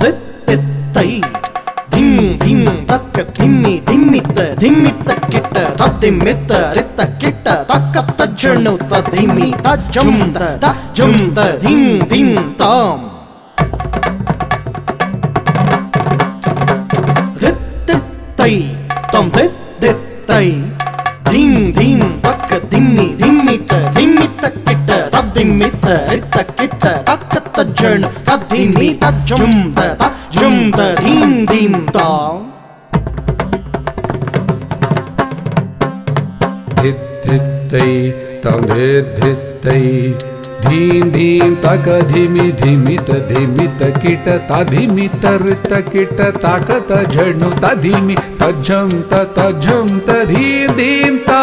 வெத்து தை thing thing தக்க திம்மி திம்மித்த திம்மித்த கிட்ட தத்தை மெத்த ரித்த கிட்ட தக்க தஜ்ஜணு த திம்மி தஜ்ஜம் த தஜ்ஜம் த திங் திங் தாம் ரித்து தை தம் ரித்து தை திங் திங் தக்க திம்மி திம்மித்த திம்மித்த கிட்ட தப் திம்மித்த ரித்த கிட்ட தக்க तज्जण तद्धीमि तज्जुम तज्जुम तधीम धीम ता। धित्तै तमेद्धित्तै धीम धीम तक धीमि धीमित त किट त धीमि त रित किट ताक त झणु त त तझम त धीम धीम ता।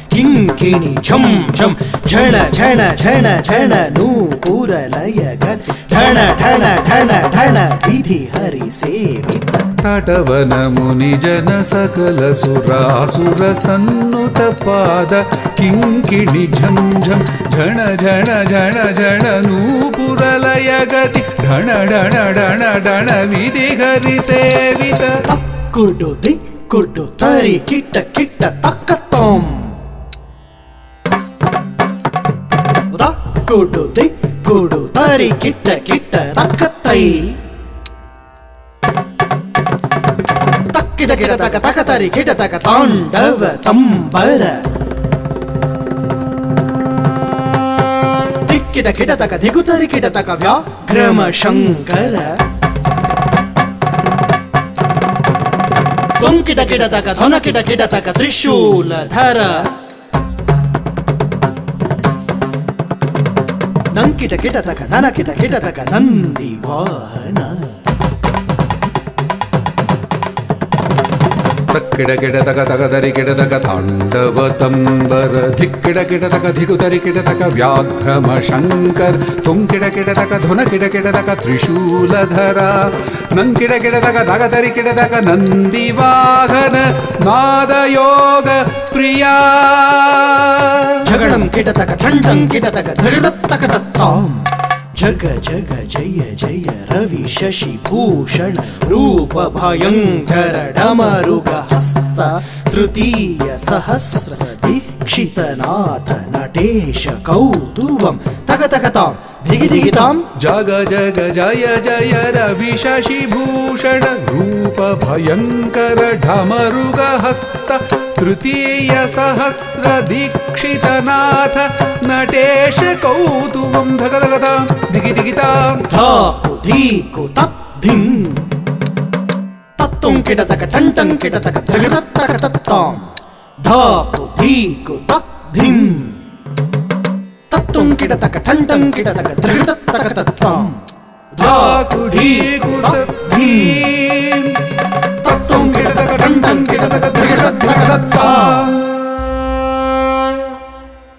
కింకిణి ఝం ఝం ఝణ ఝణ ఝణ ఝణ నూపురలయ ఢణ ఢణ ఢణ ఢణ విధి హరి సేవిత తటవన ముని జన సకల సురాసుర సన్నుత పాద కింకిణి ఝం ఝం. ఝణ ఝణ ఝణ ఝణ నూపురలయ గతి. ఢణ ఢణ ఢణ ఢణ విధి హరి సేవిత. కుడు దిక్కుడు తరి కిట్ట కిట్ట తక్కతోం ತ್ರಿಶೂಲ ಧರ ನಂಕಿಟ ಕಿಟತಕ ನನಕಿಟ ಕಿಟತಕ ನಂದಿ ವಾಹನ ತಕ್ಕಿಡ ಕಿಡ ತಕ ತಕ ತರಿ ಕಿಡ ತಕ ತಾಂಡವ ತಂಬರ ಧಿಕ್ಕಿಡ ಕಿಡ ತಕ ಧಿಗುತರಿ ಕಿಡ ತಕ ವ್ಯಾಘ್ರಮ ಶಂಕರ್ ತುಂಕಿಡ ಕಿಡ ತಕ ಧುನ ಕಿಡ ಕಿಡ ತಕ ತ್ರಿಶೂಲಧರ ನಂಕಿಡ ङ्किट किटतक धनकिट किटतक न किडकिटक धगदरि किण्डवम्बर धिकिटकिटक धिगु धरि किक व्याघ्रम शङ्कर तु किक धनकिटकिटक त्रिशूलधरा नङ्किट किडतक धगदरि किडदक नन्दि वाहन मादयोग प्रिया కిటతక ఠండం కిటతక ధృడత్తక దత్తాం. జగ జగ జయ జయ రవి శశి భూషణ రూప భయంకర డమరుగ హస్త తృతీయ సహస్ర దీక్షితనాథ నటేశ కౌతువం. తగతగతాం దిగిదిగితాం జగ జగ జయ జయ రవి శశి భూషణ రూప భయంకర ఢమరుగ హస్త तृतीय सहस्रदीक्षितनाथ नटेश कौतुकं धगदगदा दिगिदिगितां धा धीको तद्धिं तत्तं किडतक टण्टं किडतक द्रगतक तत्तां धा धीको तद्धिं तत्तं किडतक टण्टं किडतक द्रगतक तत्तां धा कुढीको तद्धिं सत्ता